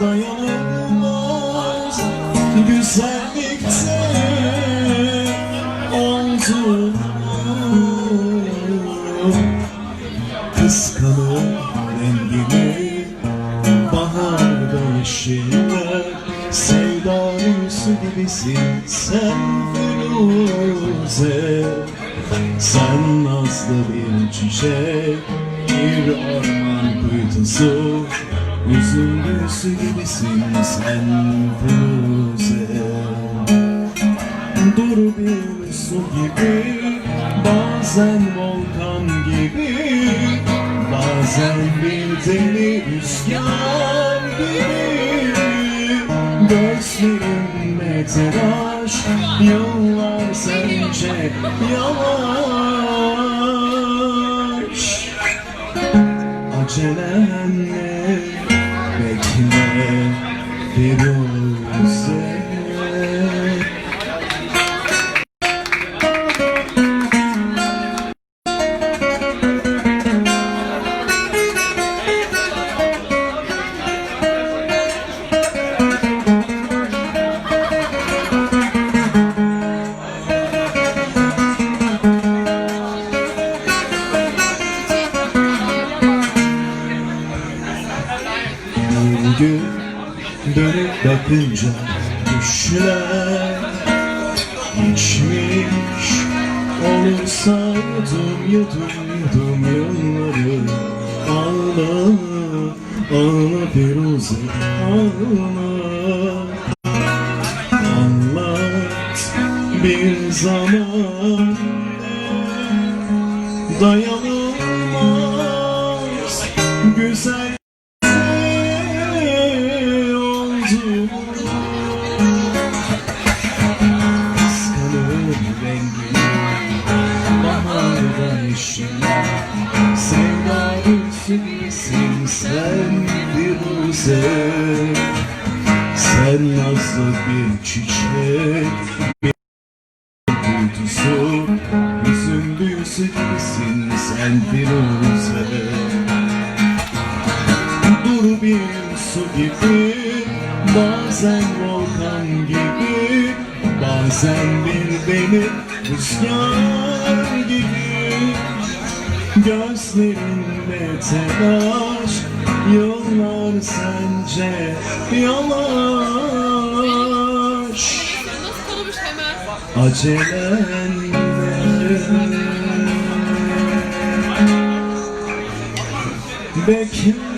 Dayanılmaz güzellikte oldum Kıskanır rengini Baharda yeşiller Sevda büyüsü gibisin. Sen Firuze Sen nazlı bir çiçek Bir orman kuytusu Üzüntüsü gibisin sen Firuze. Dur bir su gibi Bazen volkan gibi Bazen bir deli rüzgar gibi. Gözlerime telaş Yıllar sence yavaş. Acelenle gün dönüp bakınca düşler geçmiş Olursa yudum yudum yudum yılları Ağla, ağla Firuze ağla. Anlat bir zaman Dayanılmaz güzel oldu Kıskanır rengini Baharda sen bir bir çiçek Bir kuytusu Yüzün büyüsü sen Firuze Dur bir su gibi Bazen volkan gibi Bazen bir deli rüzgar gibi. Gözlerinde telaş Yıllar sence hemen? Acelenle Bekle